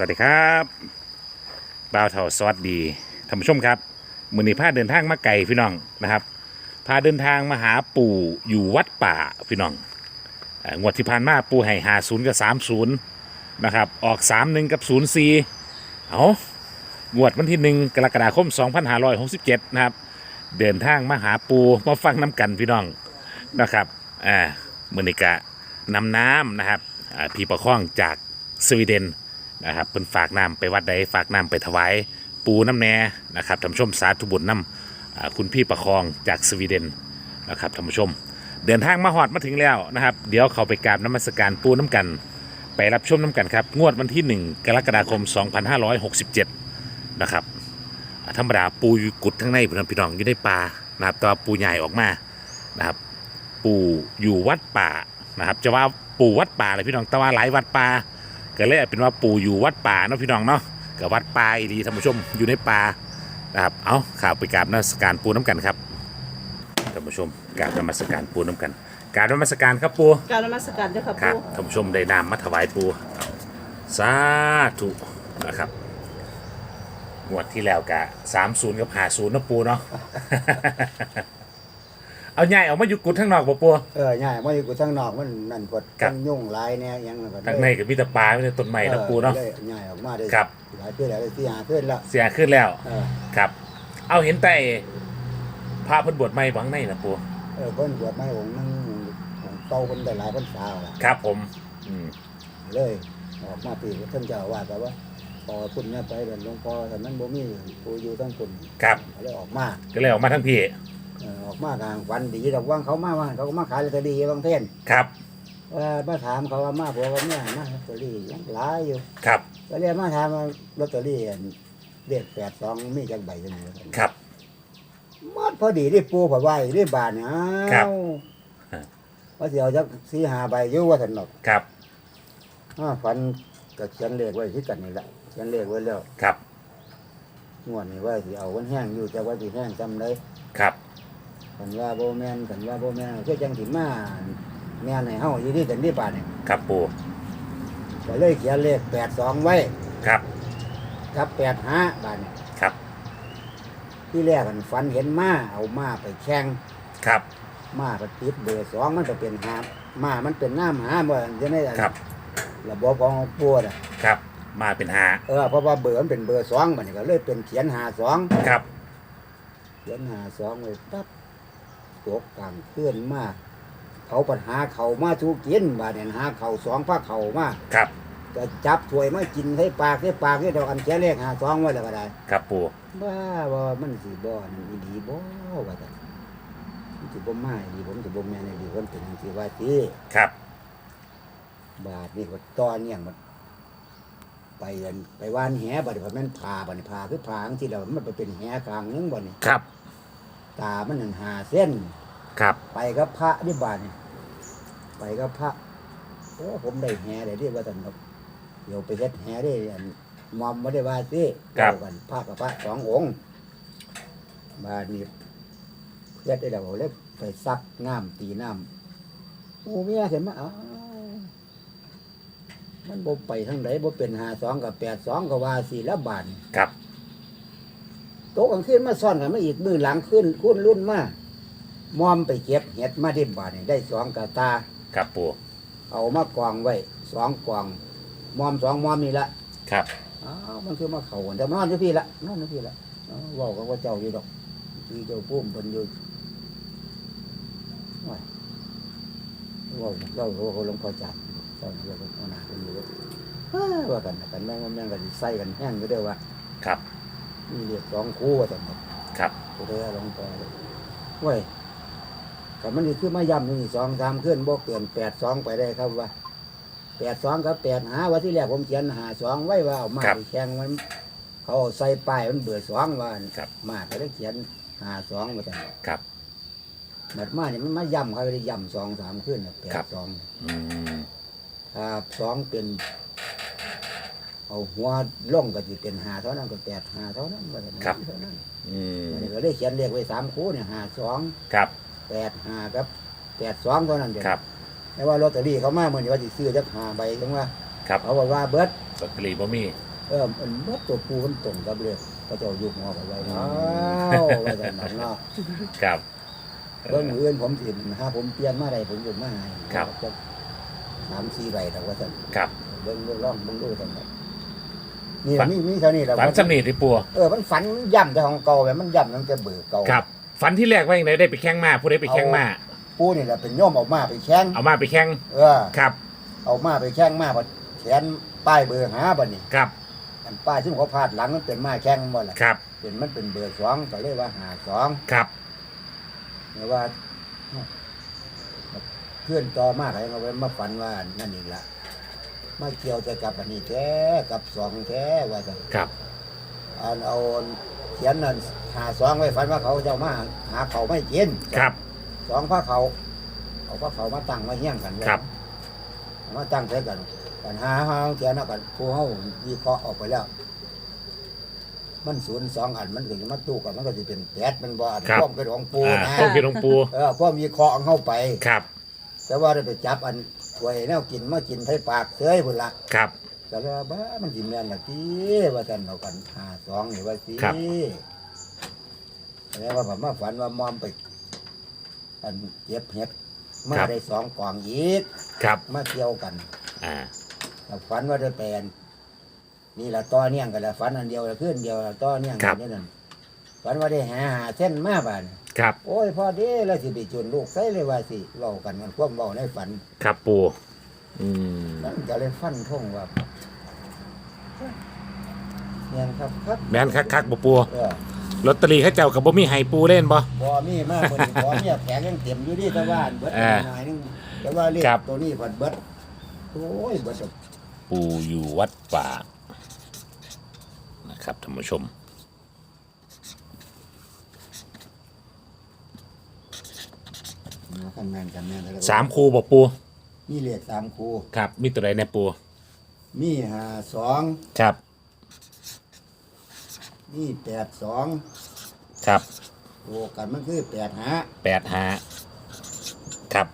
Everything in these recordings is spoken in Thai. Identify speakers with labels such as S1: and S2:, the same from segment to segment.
S1: วัสดีครับบ่าวเท่าสวัสดีท่านผู้ชมครับมือนี้พาเดินทางมาไกลพี่น้องนะครับ พาเดินทางมาหาปู่อยู่วัดป่าพี่น้องงวดที่ผ่านมาปู่ให้หาศูนย์กับสามศูนย์นะครับ ออกสามหนึ่งกับศูนย์สี่เอางวดวันที่หนึ่งกรกฎาคม2567นห้าร้อยหกสิบเจ็ดนะครับ เดินทางมาหาปูมาฟังน้ำกันพี่น้องนะครับอ่ามือนิกะนำน้ำนะครับอ่าพี่ประคองจากสวีเดน นะครับเป็นฝากน้ำไปวัดใดฝากน้ำไปถวายปูน้ำแน่นะครับท่านผู้ชมสาธุบุญน้ำคุณพี่ประคองจากสวีเดนนะครับท่านผู้ชม เดินทางมาหอดมาถึงแล้วนะครับ เดี๋ยวเขาไปกราบน้ำมัสการปูน้ำกัน ไปรับชมน้ำกันครับ งวดวันที่ 1 กรกฎาคม 2567 นะครับอ่าธรรมดาปูอยู่กุดทั้งในพี่น้องพี่น้องอยู่ในป่านะครับแตัวาปูใหญ่ออกมานะครับ ปูอยู่วัดป่านะครับ จะว่าปูวัดป่าเลยพี่น้องแต่ว่าหลายวัดป่า ก็เลยเป็นว่าปู่อยู่วัดป่าเนาะพี่น้องเนาะกับวัดป่าอีดีท่านผู้ชมอยู่ในป่านะครับเอาข่าวไปกราบนมัสการปูน้ำกันครับท่านผู้ชมกราบนมัสการปูน้ำกันกราบนมัสการครับปู
S2: กรารนมัสการเจ้าค่ะ
S1: ครับ
S2: ปู
S1: ท่านผู้ชมได้นามมาถวายปูสาธุนะครับงวดที่แล้วกะสามศูนย์กับหาศูนย์นะปูเนาะ เอาใหญ่ออกมาอยู่กุดทั้งนอกบ่ปู
S3: เออง่ายมาอยู่กูทั้งนอกมันนั่นพด
S1: ครับ
S3: ทั้งยุ่งหลายเนี่ยยังนั่นก็
S1: ทั้งในกับมีแต่ปลาไม่ได้ต้นไม้นะปูเนาะ
S3: ออลยง่ายออกมาได้
S1: ครับ
S3: หลายเพื่อนหลายที่หาเพื่อนละ
S1: เสียขึ้นแล้ว
S3: เออ
S1: ครับ เอาเห็นแต่พระเพิ่นบวชใหม่หวังในนะปู
S3: เออเพิ่นบวชไม่องค์นึงของเต้าเพิ่นได้หลายพรรษาละ
S1: ครับผมอืม
S3: เลยออกมาปีท่านเจ้าอาว่าสแต่ว่าพอคุณเนี่ยไปเป็นหลวงพ่อแต่นั้นบ่มีผู้อยู่ทั้งคุณ
S1: ครับ
S3: เลยออกมา
S1: ก็เลยออกมาทั้งพี่
S3: เออออกมาทางวันดีดอกว่างเขามาว่าเขาก็มาขายลอตเตอรี่บางเท่น
S1: ครับ
S3: เออมาถามเขาว่ามาผัวว่าเมียมาลอตเตอรี่ยังหลายอยู่
S1: ครับ
S3: ก็เรียกมาถามว่าลอตเตอรี่อันเลขแปดสองมีจักใบจังไง
S1: ครับ
S3: มัดพอดีได้ปูผาไหว้ได้บานเนี่ย
S1: ครับ
S3: อ้าวว่าสิเอาจักสี่หาใบอยู่ว่าสันดอก
S1: ครับ
S3: อ้าวฝันก็เขียนเลขไว้ที่กันนี่แหละเขียนเลขไว้แล้ว
S1: ครับ
S3: งวดนี้ว่าสิเอาวันแห้งอยู่แต่ว่าสิแห้งจำได้
S1: ครับ
S3: ขันว่าโบแมนขันว่าโบแมนคือจังสิมาแม่นให้เฮาอยู่ที่กันที่บานเนี่ย
S1: ครับปู
S3: ก็เลยเขียนเลขแปดสองไว้
S1: ครับ
S3: กับแปดห้าบานเนี่ย
S1: ครับ
S3: ที่แรกกันฝันเห็นม้าเอาม้าไปแข่ง
S1: ครับ
S3: ม้าไปติดเบอร์สองมันก็เป็นหาม้ามันเป็นน้ำหาบ่จะได้
S1: ครับ
S3: ระบบของปวดอะ
S1: ครับมาเป็นหา
S3: เออเพราะว่าเบอร์มันเป็นเบอร์สองมันก็เลยเป็นเขียนหาสอง
S1: ครับ
S3: เขียนหาสองเลยปั๊บ ตกกลางเคลื่อนมากเขาปัญหาเขามาทุกกินบาดเนี่ยหาเขาสองพระเขามา
S1: ครับ
S3: ก็จับถ้วยมากินให้ปากให้ปากให้ดอกอันเขียนเลขหาสองไว้แล้วก็ได้
S1: ครับปู
S3: บ้าว่ามันสีบ่นั่นอีดีบ่ว่าแต่มันสิบ่มาอีดีผมสิบ่แม่นอีดีคนเป็นจังซี่ว่าติ
S1: ครับ
S3: บาดนี่ก็ตอนเนี่ยมันไปอันไปว่านแหบัดนี้พอแม่นพาบัดนี้พาคือพาจังที่แล้วมันไปเป็นแหกลางนึงบัดนี้
S1: ครับ
S3: ตามันนั่นหาเส้น
S1: ครับ
S3: ไปกับพระนี่บาดนี่ไปกับพระโอ้ผมได้แหได้เรียกว่าท่านครับเดี๋ยวไปเฮ็ดแหได้อันมอมบ่ได้ว่าสิเว้ากันพระกับพระสององค์บาดนี้เฮ็ดได้แล้วเลยไปซักน้ำตีน้ำโอ้เมียเห็นมาอ้าวมันบ่ไปทางใดบ่เป็นหาสองกับแปดสองก็ว่าสี่ละบาท
S1: ครับ
S3: โต๊ะกลางคืนมาซ่อนกันมาอีกมือหลังขึ้นคุ้นรุ่นมามอมไปเก็บเห็ดมาที่บาทนี่ได้สองกะตา
S1: ครับปู
S3: เอามากองไว้สองกองมอมสองมอมนี่ละ
S1: ครับ
S3: อ้าวมันคือมาเข่ากันแต่มานอนอยู่พี่ละนอนอยู่พี่ละอ้าวเว่ากับว่าเจ้าอยู่ดอกพี่เจ้าพุ่มเพิ่นอยู่ว้ายเว่าเจ้าเขาเขาหลวงพ่อจัดเจ้าเจ้าเขาหนาคนอยู่อ้าว่ากันนะกันแม่งแม่งกันใส่กันแห้งอยู่เด้อว่า
S1: ครับ
S3: มีเรียกสองคู่ว่าแต่หมด
S1: ครับ
S3: ตัวเด้อหลวงพ่อเว้ยแต่มันนี่คือมาย้ำนี่สองสามขึ้นบ่เกินแปดสองไปได้ครับว่าแปดสองกับแปดหาว่าที่แรกผมเขียนหาสองไว้ว่าเอามาไปแข่งมัน เขาเอาใส่ป้ายมันเบื่อสองว่าอั่น
S1: ครับ
S3: มาก็ได้เขียนหาสองมาแต่
S1: ครับ
S3: บัดมาเนี่ยมันมาย่ำเขาเลยย่ำสองสามขึ้นน่ะแปด
S1: ครับ
S3: สอง
S1: อืม
S3: ถ้าสองเป็น เอาหัวล่งก็จะเป็นหาเท่านั้นก็แปดหาเท่านั้นว่าแต่นั้นเท่านั้น
S1: อืม
S3: อันนี้ก็เลยเขียนเลขไว้สามคู่เนี่ยหาสอง
S1: ครับ
S3: แปดหากับแปดสองเท่านั้นเดียว
S1: ครับ
S3: แต่ว่าลอตเตอรี่เขามาเมื่อนี้ว่าจะซื้อจักหาใบจังว่า
S1: ครับ
S3: เขาบอกว่าเบิด
S1: ลอตเตอรี่บ่มี
S3: เออมันเมื่อตัวปูมันตรงกับเลยพระเจ้าอยู่หัวไปไว้เนาะไว้แต่หนังเนาะ
S1: ครับ
S3: เบิ่งมืออื่นผมสิหาผมเปลี่ยนมาได้ผมอยู่มาให้
S1: ครับ
S3: จะสามสี่ใบแต่ว่าสั่น
S1: ครับ
S3: เบิ่งเบิ่งร่องเบิ่งดูสั่นครับ นี่
S1: ฝัน
S3: มีมีเท่านี้แหละ
S1: ฝันสำนีที่ปู
S3: เออมันฝันมันย่ำแต่ของเก่าแบบมันย่ำตั้งแต่เบื่อเก่า
S1: ครับฝันที่แรกว่าอย่างไรได้ไปแข่งมาผู้ใดไปแข่งมา
S3: ปูนี่แหละเป็นโย่อมออกมาไปแข้ง
S1: เอามาไปแข่ง
S3: เออ
S1: ครับ
S3: เอามาไปแข้งมาบัดแขนป้ายเบอร์หาบัดนี้
S1: ครับ
S3: อันป้ายซึ่งเขาพาดหลังมันเป็นมาแข้งบ่ล่ะ
S1: ครับ
S3: เป็นมันเป็นเบอร์สองก็เลยว่าหาสอง
S1: ครับ
S3: เนี่ยว่าเพื่อนต่อมากอะไรมาไว้มาฝันว่านั่นอีกละ มาเกี่ยวจะกับอันนี้แท้กับสองแท้ว่าจะ
S1: ครับ
S3: อันเอาเขียนนั่นหาสองไว้ฝันว่าเขาจะมาหาเขาไม่กิน
S1: ครับ
S3: สองพระเขาเอาพระเขามาตั้งมาเฮี้ยงกันไว้
S1: ครับ
S3: เอามาตั้งใส่กันกันหาหาเขียนเอากันผู้เฮาวิเคราะห์ออกไปแล้ว มันศูนย์สองอันมันก็จะมาตู้กันมันก็จะเป็นแปดมันบ่อัน
S1: ครับ
S3: ความเป็นของปู
S1: อ่า
S3: นะ
S1: ต้องเป็นหลวงปู
S3: เออความวิเคราะห์เข้าไป
S1: ครับ
S3: แต่ว่าได้ไปจับอัน ถวยแนวกินมากินไทปากเสยพุ่นละ
S1: ครับ
S3: แต่ว่าบ้ามันสิแม่นละทีว่ากันเอากันหาสองนี่ว่าสิ
S1: ครับ
S3: แล้วว่าผมมาฝันว่ามอมไปอันเก็บเห็ดมาได้สองกล่องอีก
S1: ครับ
S3: มาเกี่ยวกัน
S1: อ่า
S3: แต่ฝันว่าได้แปลนนี่ละต้อเนียงกันละฝันอันเดียวละขึ้นเดียวละต้อเนียงกันนี่นั่น ฝันว่าได้หาหาเส้นมาบ้าน
S1: ครับ
S3: โอ้ยพอดีแล้วสิไปจุนลูกใส่เลยว่าสิเว้ากันมันความเว้าในฝัน
S1: ครับปูอืม
S3: นั่นก็เลยฟันทงว่าเนี่ยครับครับ
S1: แม่นคักคักๆบ่ปู
S3: เออ
S1: ลอตเตอรี่เขาเจ้ากับบ่มีให้ปูเล่นบ่
S3: บอมีมากคนบอมีแผงยังเต็มอยู่ที่ตะวันเบิด
S1: อ่า
S3: หน่อยนึงแต่ว่าเลข
S1: ครับ
S3: ตัวนี้ผัดเบิดโอ้ยเบิดดอก
S1: ปูอยู่วัดป่านะครับท่านผู้ชม
S3: กันแม่นกันแม่นแล้ว
S1: สามคูบ่ปู
S3: มีเลขสามคู
S1: ครับ มีตัวใดในปู
S3: มีห้าสอง
S1: ครับ
S3: มีแปดสอง
S1: ครับ
S3: ตัวกันมันคือแปดห้า
S1: แปดห้าครับ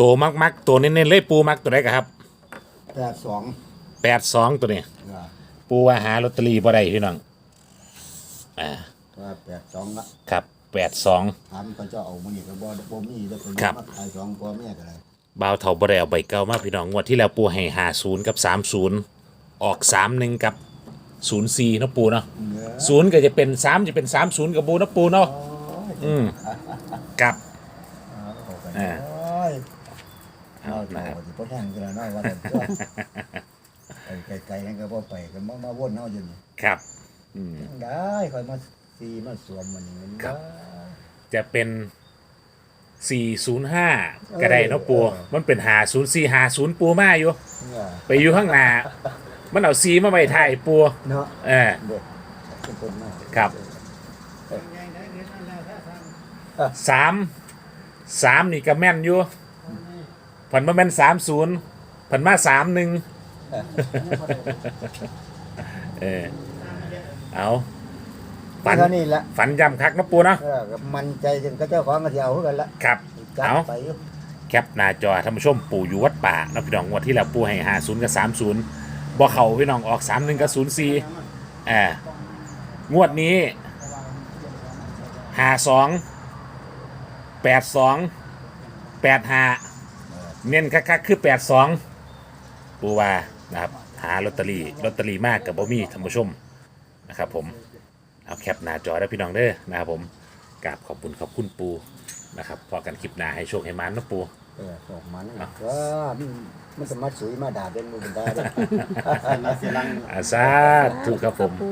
S1: ตัวมักมักๆตัวเน้นๆเลยปูมักตัวใดกะครับ
S3: แปดสอง
S1: แปดสองตัวนี้
S3: เออ
S1: ปูว่าหาลอตเตอรี่บ่ได้พี่น้องอ่า
S3: ว่าแปดสองละ
S1: ครับ แปดสอง
S3: ถามเขาเจะเอามันนี่ก็บ่บ่มีแล้วคน
S1: ครับ
S3: มาขายสองพ่อแม่ก็ได้
S1: บ่าวเถาบ่ได้เอาใบเก่ามาพี่น้องงวดที่แล้วปูให้หาศูนย์กับสามศูนย์ออกสามหนึ่งกับศูนย์สี่นาะปูเนาะ
S3: เนื้อ
S1: ศูนย์ก็จะเป็นสามจะเป็นสามศูนย์กับปูนาะปูเนาะ
S3: โอ้ย
S1: อืมกับ
S3: เอาเข้าไป
S1: อ่า
S3: โอ้ย
S1: เอา
S3: เอา
S1: นะ
S3: นะ
S1: ค
S3: ค
S1: รั
S3: รับบที่พ่อแห้งกันแล้วเนาะว่าแต่ตัวไปไกลๆนั่นก็บ่ไปก็มามาวนเฮาอยู่นี่
S1: ครับ อืม
S3: ได้ค่อยมา ซีมาสวมมันนี่มัน
S1: ครับ
S3: ได้
S1: จะเป็นสี่ศูนย์ห้าก็ได้เนาะปู
S3: เออ
S1: มันเป็นหาศูนย์สี่หาศูนย์ปูมาอยู่
S3: เนี่ย
S1: ไปอยู่ข้างหน้า มันเอาซีมาไว้ถ่ายปู
S3: เนาะ
S1: เออ
S3: เด็กเป็นคนมาก
S1: ครับ สามสามนี่ก็แม่นอยู่ผันมาแม่นสามศูนย์ผันมาสามหนึ่งเออเอา
S3: ฝั
S1: ฝั
S3: น
S1: น
S3: เท่านี้ละ
S1: ฝันยำคักนะปูเนาะ
S3: เออก็มันใจจนก็เจ้าของก็สิเอาคือกันละ
S1: ครับ
S3: จัด
S1: เอา
S3: ไปอยู่
S1: แคปหน้าจอท่านผู้ชมปู่อยู่วัดป่าเนาะพี่น้องงวันที่แล้วปู่ให้หาศูนย์กับสามศูนย์บ่เขาพี่น้องออกสามหนึ่งกับศูนย์สี่อ่างวดนี้หาสองแปดสองแปดหาเน้นคักๆคือแปดสองปูว่านะครับหาลอตเตอรี่ลอตเตอรี่มากกับบ่มีท่านผู้ชมนะครับผม เอาแคปหน้าจอได้พี่น้องเด้อนะครับผมกราบขอบคุณขอบคุณปูนะครับพอกันคลิปหน้าให้โชคให้มันนะปู
S3: เออสองมันนะก็มันมันสมัดสุยมาด่าเป็นมือเป็นตาเด้อ
S1: อาซาถูกครับผม
S2: ปู